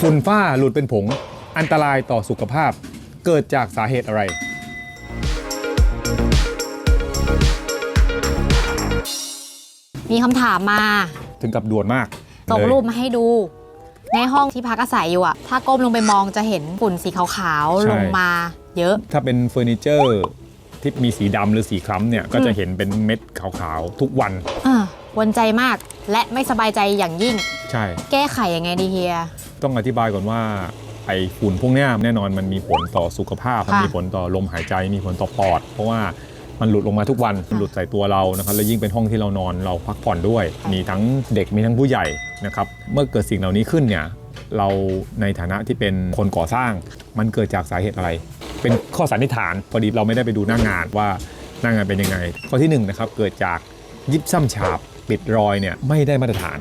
ฝุ่นฝ้าหลุดเป็นผง อันตรายต่อสุขภาพ เกิดจากสาเหตุอะไร มีคำถามมาถึงกับด่วนมากส่งเลยรูปมาให้ดู ในห้องที่พักอาศัยอยู่อะถ้าก้มลงไปมองจะเห็นฝุ่นสีขาวๆ ลงมาเยอะ ถ้าเป็นเฟอร์นิเจอร์ที่มีสีดำหรือสีคล้ำเนี่ย ก็จะเห็นเป็นเม็ดขาวๆ ทุกวันอะกวนใจมากและไม่สบายใจอย่างยิ่ง ใช่ แก้ไขยังไงดีเฮีย ต้องอธิบายก่อนว่าไอ้ฝุ่นพวกเนี้ยแน่นอนมันมีผลต่อสุขภาพค่ะมันมีผลต่อลมหายใจ มีผลต่อปอด เพราะว่ามันหลุดลงมาทุกวันมันหลุดใส่ตัวเรานะครับแล้วยิ่งเป็นห้องที่เรานอนเราพักผ่อนด้วยค่ะมีทั้งเด็กมีทั้งผู้ใหญ่นะครับเมื่อเกิดสิ่งเหล่านี้ขึ้นเนี่ยเราในฐานะที่เป็นคนก่อสร้าง มันเกิดจากสาเหตุอะไร เป็นข้อสันนิษฐานพอดีเราไม่ได้ไปดูหน้างานว่าหน้างานเป็นยังไง ข้อที่หนึ่งนะครับเกิดจากยิบซ้ำฉาบปิดรอยเนี่ยไม่ได้มาตรฐาน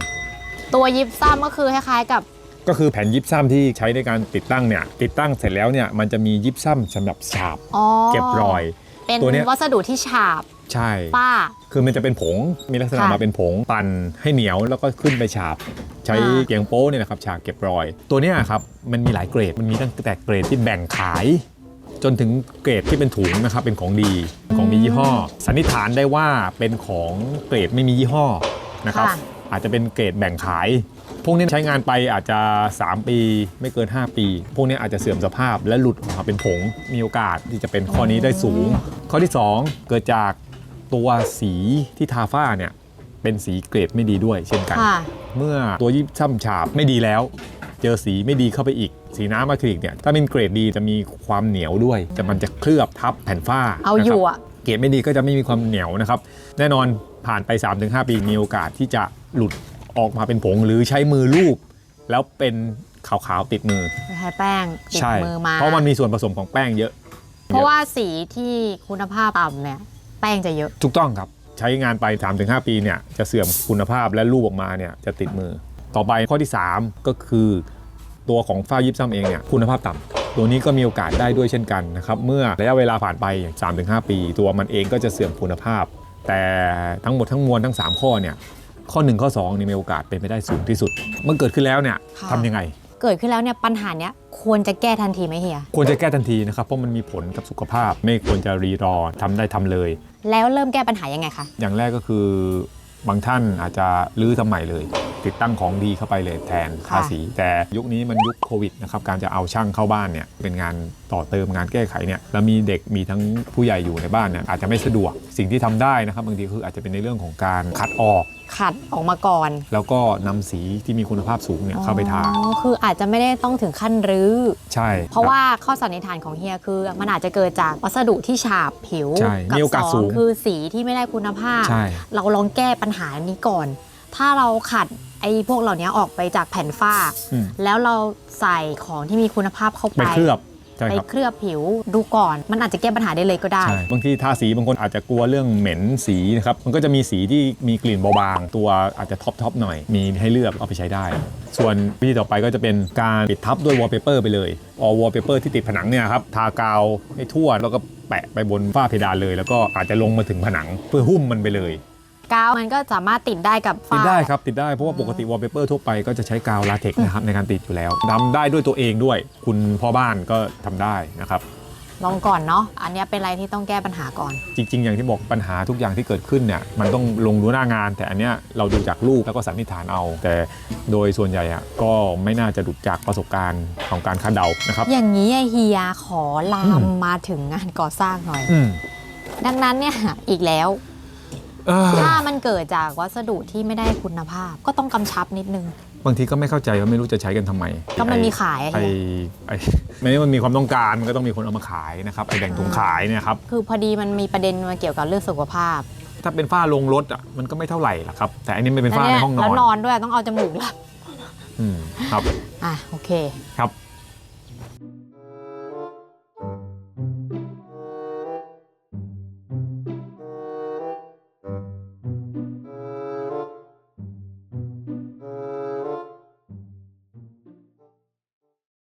ตัวยิปซัมก็คือคล้ายๆกับ ก็คือแผ่นยิปซัมที่ใช้ในการติดตั้งเนี่ยติดตั้งเสร็จแล้วเนี่ยมันจะมียิปซัมสำหรับฉาบอ๋อเก็บรอย เป็นตัวเนี้ย วัสดุที่ฉาบใช่ ป้า คือมันจะเป็นผงมีลักษณะค่ะมาเป็นผงปั่นให้เหนียวแล้วก็ขึ้นไปฉาบ ใช้อ่า เกียงโป๊เนี่ยนะครับฉาบเก็บรอย ตัวเนี้ยครับมันมีหลายเกรดมันมีตั้งแต่เกรดที่แบ่งขาย จนถึงเกรดที่เป็นถุงนะครับเป็นของดีของมียี่ห้อ สันนิษฐานได้ว่าเป็นของเกรดไม่มียี่ห้อนะครับ ค่ะ อาจจะเป็นเกรดแบ่งขาย พวกนี้ใช้งานไปอาจจะ 3 ปีไม่เกิน 5 ปี พวกนี้อาจจะเสื่อมสภาพและหลุดออกมาเป็นผงมีโอกาสที่จะเป็นข้อนี้ได้สูง ข้อที่ 2 เกิดจากตัวสีที่ทาฝ้าเนี่ยเป็นสีเกรดไม่ดีด้วยเช่นกัน ค่ะ เมื่อตัวยิบซ้ำฉาบไม่ดีแล้ว เจอสีไม่ดีเข้าไปอีก สีน้ำอะคริลิกเนี่ยถ้าเป็นเกรดดีจะมีความเหนียวด้วยจะมันจะเคลือบทับแผ่นฝ้าเอาอยู่นะครับอะ เกรดไม่ดีก็จะไม่มีความเหนียวนะครับ แน่นอน ผ่านไป 3-5 ปีมีโอกาสที่จะหลุดออกมาเป็นผงหรือใช้มือลูบแล้วเป็นขาวๆติดมือใช้แป้งติดใช่มือมา เพราะมันมีส่วนผสมของแป้งเยอะ เพราะว่าสีที่คุณภาพต่ำเนี่ยแป้งจะเยอะ ถูกต้องครับใช้งานไป 3-5 ปีเนี่ยจะเสื่อมคุณภาพและรูปออกมาเนี่ยจะติดมือ ต่อไปข้อที่ 3 ก็คือ ตัวของฝ้ายิบซ้ำเองเนี่ยคุณภาพต่ำตัวนี้ก็มีโอกาสได้ด้วยเช่นกันนะครับเมื่อระยะเวลาผ่านไป 3-5 ปี ตัวมันเองก็จะเสื่อมคุณภาพ แต่ทั้งหมดทั้งมวลทั้ง 3 ข้อเนี่ยข้อ 1 ข้อ2นี่มีโอกาสเป็นไปได้สูงที่สุด เมื่อเกิดขึ้นแล้วเนี่ยค่ะ ทำยังไง เกิดขึ้นแล้วเนี่ยปัญหาเนี้ยควรจะแก้ทันทีไหมเฮีย ควรจะแก้ทันทีนะครับเพราะมันมีผลกับสุขภาพ ไม่ควรจะรีรอทำได้ทำเลย แล้วเริ่มแก้ปัญหายังไงคะ อย่างแรกก็คือบางท่านอาจจะรื้อทำใหม่เลย ติดตั้งของดีเข้าไปเลยแทนค่ะภาษีแต่ยุคนี้มันยุคโควิดนะครับการจะเอาช่างเข้าบ้านเนี่ยเป็นงานต่อเติมงานแก้ไขเนี่ยแล้วมีเด็กมีทั้งผู้ใหญ่อยู่ในบ้านเนี่ยอาจจะไม่สะดวกสิ่งที่ทำได้นะครับบางทีคืออาจจะเป็นในเรื่องของการคัดออกขัดออกมาก่อน แล้วก็นำสีที่มีคุณภาพสูงเนี่ยเข้าไปทาอ๋อคืออาจจะไม่ได้ต้องถึงขั้นรื้อ ใช่ เพราะคบว่าข้อสันนิษฐานของเฮียคือ มันอาจจะเกิดจากวัสดุที่ฉาบผิวใช่มีโอกาสบสูงคือสีที่ไม่ได้คุณภาพใช่เราลองแก้ปัญหานี้ก่อน ถ้าเราขัดไอ้พวกเหล่านี้ออกไปจากแผ่นฝ้า อืม แล้วเราใส่ของที่มีคุณภาพเข้าไป ไปเคลือบใช่ไปครับเคลือบผิวดูก่อน มันอาจจะแก้ปัญหาได้เลยก็ได้ ใช่บางทีทาสีบางคนอาจจะกลัวเรื่องเหม็นสีนะครับมันก็จะมีสีที่มีกลิ่นเบาบาง ตัวอาจจะท็อปทอปหน่อย มีให้เลือกเอาไปใช้ได้ ส่วนวิธีต่อไปก็จะเป็นการปิดทับด้วยวอลเปเปอร์ไปเลยเอาวอลเปเปอร์ที่ติดผนังเนี่ยครับทากาวให้ทั่วแล้วก็แปะไปบนฝ้าเพดานเลย แล้วก็อาจจะลงมาถึงผนังเพื่อหุ้มมันไปเลย กาวมันก็สามารถติดได้กับติฝ้า ดได้ครับติดได้เพราะว่าปกติวอลเปเปอร์ทั่วไปก็จะใช้กาวลาเท็กซ์นะครับในการติดอยู่แล้วทำได้ด้วยตัวเองด้วย คุณพ่อบ้านก็ทำได้นะครับ ลองก่อนเนาะ อันเนี้ยเป็นอะไรที่ต้องแก้ปัญหาก่อน จริง ๆ อย่างที่บอกปัญหาทุกอย่างที่เกิดขึ้นเนี่ยมันต้องลงดูหน้างาน แต่อันเนี้ยเราดูจากรูปแล้วก็สันนิษฐานเอา แต่โดยส่วนใหญ่อะก็ไม่น่าจะหลุดจากประสบการณ์ของการคาดเดานะครับ อย่างนี้ไอ้เฮียขอลาอืมม มาถึงงานก่อสร้างหน่อย อืมดังนั้นเนี่ย อีกแล้วเอ้อ ถ้ามันเกิดจากวัสดุที่ไม่ได้คุณภาพ ก็ต้องกำชับนิดนึง บางทีก็ไม่เข้าใจว่าไม่รู้จะใช้กันทำไมก็มันมีไอ้ขายอะไอ้เฮียไอ้ไม่ได้มันมีความต้องการมันก็ต้องมีคนเอามาขายนะครับไอ้แบ่งถุงขายเนี่ยครับคือพอดีมันมีประเด็นมาเกี่ยวกับเรื่องสุขภาพ ถ้าเป็นฝ้าลงรถอะมันก็ไม่เท่าไหร่หรอกครับ แต่อันนี้มันเป็นฝ้าในห้องนแล้วอนนอนด้วยต้องเอาจมูกรับอืมครับอะโอเคครับ